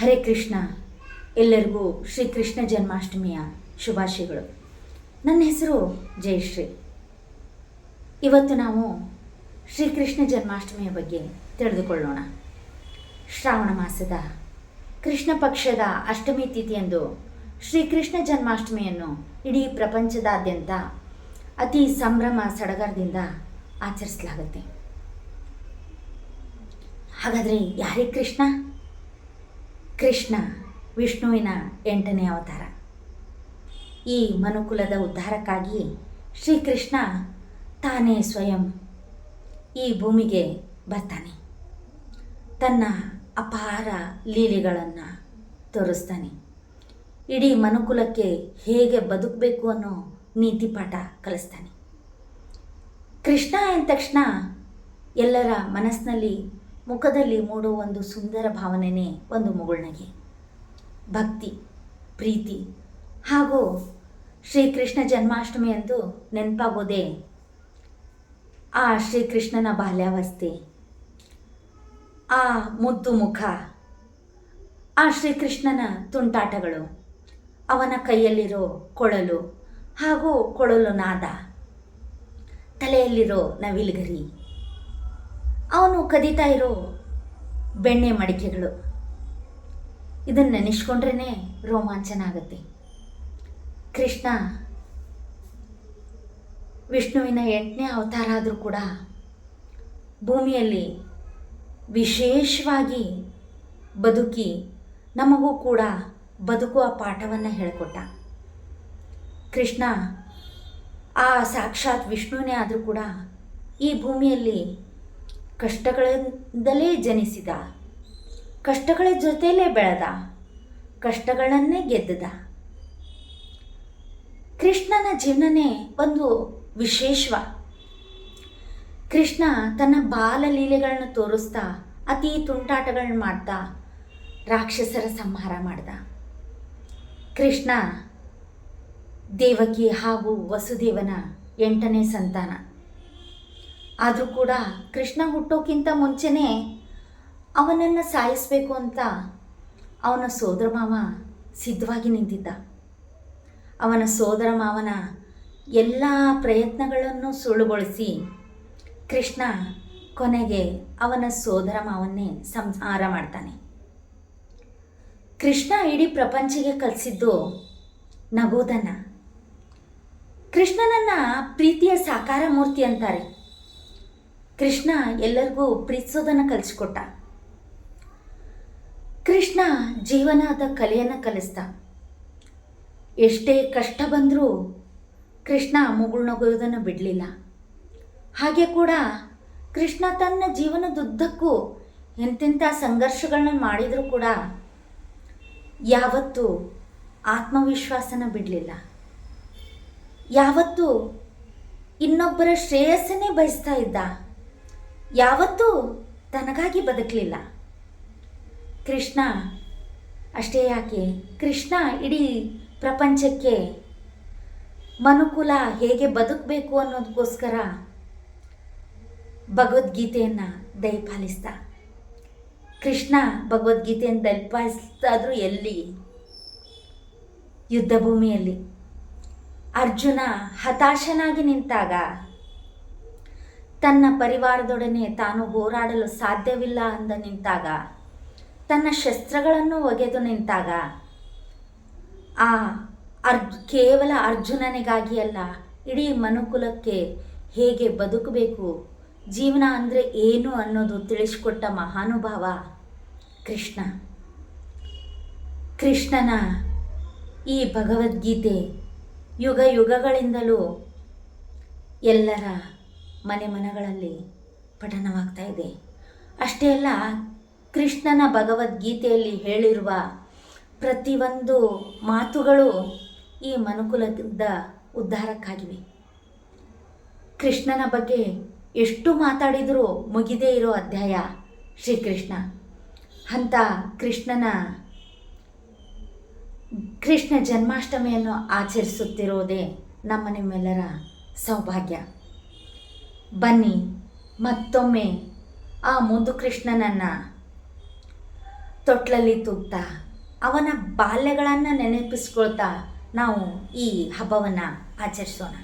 ಹರೇ ಕೃಷ್ಣ. ಎಲ್ಲರಿಗೂ ಶ್ರೀ ಕೃಷ್ಣ ಜನ್ಮಾಷ್ಟಮಿಯ ಶುಭಾಶಯಗಳು. ನನ್ನ ಹೆಸರು ಜಯಶ್ರೀ. ಇವತ್ತು ನಾವು ಶ್ರೀಕೃಷ್ಣ ಜನ್ಮಾಷ್ಟಮಿಯ ಬಗ್ಗೆ ತಿಳಿದುಕೊಳ್ಳೋಣ. ಶ್ರಾವಣ ಮಾಸದ ಕೃಷ್ಣ ಪಕ್ಷದ ಅಷ್ಟಮಿ ತಿಥಿಯಂದು ಶ್ರೀಕೃಷ್ಣ ಜನ್ಮಾಷ್ಟಮಿಯನ್ನು ಇಡೀ ಪ್ರಪಂಚದಾದ್ಯಂತ ಅತಿ ಸಂಭ್ರಮ ಸಡಗರದಿಂದ ಆಚರಿಸಲಾಗುತ್ತೆ. ಹಾಗಾದರೆ ಯಾರೇ ಕೃಷ್ಣ? ಕೃಷ್ಣ ವಿಷ್ಣುವಿನ ಎಂಟನೇ ಅವತಾರ. ಈ ಮನುಕುಲದ ಉದ್ಧಾರಕ್ಕಾಗಿ ಶ್ರೀಕೃಷ್ಣ ತಾನೇ ಸ್ವಯಂ ಈ ಭೂಮಿಗೆ ಬರ್ತಾನೆ. ತನ್ನ ಅಪಾರ ಲೀಲೆಗಳನ್ನು ತೋರಿಸ್ತಾನೆ. ಇಡೀ ಮನುಕುಲಕ್ಕೆ ಹೇಗೆ ಬದುಕಬೇಕು ಅನ್ನೋ ನೀತಿ ಪಾಠ ಕಲಿಸ್ತಾನೆ. ಕೃಷ್ಣ ಅಂದ ತಕ್ಷಣ ಎಲ್ಲರ ಮನಸ್ಸಿನಲ್ಲಿ ಮುಖದಲ್ಲಿ ಮೂಡುವ ಒಂದು ಸುಂದರ ಭಾವನೆಯೇ ಒಂದು ಮುಗುಳ್ನಗೆ. ಭಕ್ತಿ, ಪ್ರೀತಿ ಹಾಗೂ ಶ್ರೀಕೃಷ್ಣ ಜನ್ಮಾಷ್ಟಮಿ ಎಂದು ನೆನಪಾಗೋದೇ ಆ ಶ್ರೀಕೃಷ್ಣನ ಬಾಲ್ಯಾವಸ್ಥೆ. ಆ ಮುದ್ದು ಮುಖ, ಆ ಶ್ರೀಕೃಷ್ಣನ ತುಂಟಾಟಗಳು, ಅವನ ಕೈಯಲ್ಲಿರೋ ಕೊಳಲು ಹಾಗೂ ಕೊಳಲು ನಾದ, ತಲೆಯಲ್ಲಿರೋ ನವಿಲುಗರಿ. ಅವನು ಕದೀತಾ ಇರೋ ಬೆಣ್ಣೆ ಮಡಿಕೆಗಳು. ಇದನ್ನು ನೆನೆಸ್ಕೊಂಡ್ರೇ ರೋಮಾಂಚನ ಆಗುತ್ತೆ. ಕೃಷ್ಣ ವಿಷ್ಣುವಿನ ಎಂಟನೇ ಅವತಾರ ಆದರೂ ಕೂಡ ಭೂಮಿಯಲ್ಲಿ ವಿಶೇಷವಾಗಿ ಬದುಕಿ ನಮಗೂ ಕೂಡ ಬದುಕುವ ಪಾಠವನ್ನು ಹೇಳಿಕೊಟ್ಟ. ಕೃಷ್ಣ ಆ ಸಾಕ್ಷಾತ್ ವಿಷ್ಣುವೇ ಆದರೂ ಕೂಡ ಈ ಭೂಮಿಯಲ್ಲಿ ಕಷ್ಟಗಳಿಂದಲೇ ಜನಿಸಿದ. ಕಷ್ಟಗಳ ಜೊತೆಯಲ್ಲೇ ಬೆಳೆದ. ಕಷ್ಟಗಳನ್ನೇ ಗೆದ್ದದ. ಕೃಷ್ಣನ ಜೀವನನೇ ಒಂದು ವಿಶೇಷವ. ಕೃಷ್ಣ ತನ್ನ ಬಾಲಲೀಲೆಗಳನ್ನ ತೋರಿಸ್ತಾ, ಅತಿ ತುಂಟಾಟಗಳನ್ನ ಮಾಡ್ತಾ, ರಾಕ್ಷಸರ ಸಂಹಾರ ಮಾಡ್ದ. ಕೃಷ್ಣ ದೇವಕಿ ಹಾಗೂ ವಸುದೇವನ ಎಂಟನೇ ಸಂತಾನ. ಆದರೂ ಕೂಡ ಕೃಷ್ಣ ಹುಟ್ಟೋಕ್ಕಿಂತ ಮುಂಚೆನೇ ಅವನನ್ನು ಸಾಯಿಸಬೇಕು ಅಂತ ಅವನ ಸೋದರ ಮಾವ ಸಿದ್ಧವಾಗಿ ನಿಂತಿದ್ದ. ಅವನ ಸೋದರ ಮಾವನ ಎಲ್ಲ ಪ್ರಯತ್ನಗಳನ್ನು ಸುಳ್ಳುಗೊಳಿಸಿ ಕೃಷ್ಣ ಕೊನೆಗೆ ಅವನ ಸೋದರ ಮಾವನ್ನೇ ಸಂಹಾರ ಮಾಡ್ತಾನೆ. ಕೃಷ್ಣ ಇಡೀ ಪ್ರಪಂಚಿಗೆ ಕಲಿಸಿದ್ದು ನಗೋದನ್ನು. ಕೃಷ್ಣನನ್ನು ಪ್ರೀತಿಯ ಸಾಕಾರ ಮೂರ್ತಿ ಅಂತಾರೆ. ಕೃಷ್ಣ ಎಲ್ಲರಿಗೂ ಪ್ರೀತಿಸೋದನ್ನು ಕಲಿಸ್ಕೊಟ್ಟ. ಕೃಷ್ಣ ಜೀವನದ ಕಲೆಯನ್ನು ಕಲಿಸ್ತ ಎಷ್ಟೇ ಕಷ್ಟ ಬಂದರೂ ಕೃಷ್ಣ ಮುಗುಳ್ನಗೋಯೋದನ್ನು ಬಿಡಲಿಲ್ಲ. ಹಾಗೆ ಕೂಡ ಕೃಷ್ಣ ತನ್ನ ಜೀವನದುದ್ದಕ್ಕೂ ಎಂತೆಂಥ ಸಂಘರ್ಷಗಳನ್ನ ಮಾಡಿದರೂ ಕೂಡ ಯಾವತ್ತೂ ಆತ್ಮವಿಶ್ವಾಸನ ಬಿಡಲಿಲ್ಲ. ಯಾವತ್ತೂ ಇನ್ನೊಬ್ಬರ ಶ್ರೇಯಸ್ಸನ್ನೇ ಬಯಸ್ತಾ ಇದ್ದ. ಯಾವತ್ತೂ ತನಗಾಗಿ ಬದುಕಲಿಲ್ಲ. ಕೃಷ್ಣ, ಅಷ್ಟೇ ಯಾಕೆ? ಕೃಷ್ಣ ಇಡೀ ಪ್ರಪಂಚಕ್ಕೆ ಮನುಕುಲ ಹೇಗೆ ಬದುಕಬೇಕು ಅನ್ನೋದಕ್ಕೋಸ್ಕರ ಭಗವದ್ಗೀತೆಯನ್ನು ದಯಪಾಲಿಸ್ದ ಕೃಷ್ಣ ಭಗವದ್ಗೀತೆಯನ್ನು ದಯಪಾಲಿಸ್ತಾದ್ರೂ ಎಲ್ಲಿ? ಯುದ್ಧ ಭೂಮಿಯಲ್ಲಿ ಅರ್ಜುನ ಹತಾಶನಾಗಿ ನಿಂತಾಗ ತನ್ನ ಪರಿವಾರದೊಡನೆ ತಾನು ಹೋರಾಡಲು ಸಾಧ್ಯವಿಲ್ಲ ಅಂದ ನಿಂತಾಗ, ತನ್ನ ಶಸ್ತ್ರಗಳನ್ನು ಒಗೆದು ನಿಂತಾಗ, ಆ ಕೇವಲ ಅರ್ಜುನನಿಗಾಗಿ ಅಲ್ಲ, ಇಡೀ ಮನುಕುಲಕ್ಕೆ ಹೇಗೆ ಬದುಕಬೇಕು, ಜೀವನ ಅಂದರೆ ಏನು ಅನ್ನೋದು ತಿಳಿಸಿಕೊಟ್ಟ ಮಹಾನುಭಾವ ಕೃಷ್ಣ. ಕೃಷ್ಣನ ಈ ಭಗವದ್ಗೀತೆ ಯುಗ ಯುಗಗಳಿಂದಲೂ ಎಲ್ಲರ ಮನೆ ಮನಗಳಲ್ಲಿ ಪಠನವಾಗ್ತಾ ಇದೆ. ಅಷ್ಟೇ ಅಲ್ಲ, ಕೃಷ್ಣನ ಭಗವದ್ಗೀತೆಯಲ್ಲಿ ಹೇಳಿರುವ ಪ್ರತಿಯೊಂದು ಮಾತುಗಳು ಈ ಮನುಕುಲದ ಉದ್ಧಾರಕ್ಕಾಗಿವೆ. ಕೃಷ್ಣನ ಬಗ್ಗೆ ಎಷ್ಟು ಮಾತಾಡಿದರೂ ಮುಗಿದೇ ಇರೋ ಅಧ್ಯಾಯ ಶ್ರೀಕೃಷ್ಣ. ಅಂತ ಕೃಷ್ಣನ, ಕೃಷ್ಣ ಜನ್ಮಾಷ್ಟಮಿಯನ್ನು ಆಚರಿಸುತ್ತಿರುವುದೇ ನಮ್ಮ ನಿಮ್ಮೆಲ್ಲರ ಸೌಭಾಗ್ಯ. ಬನ್ನಿ ಮತ್ತೊಮ್ಮೆ ಆ ಮುದ್ದು ಕೃಷ್ಣನನ್ನು ತೊಟ್ಲಲ್ಲಿ ತೂಗ್ತಾ ಅವನ ಬಾಲ್ಯಗಳನ್ನು ನೆನಪಿಸ್ಕೊಳ್ತಾ ನಾವು ಈ ಹಬ್ಬವನ್ನು ಆಚರಿಸೋಣ.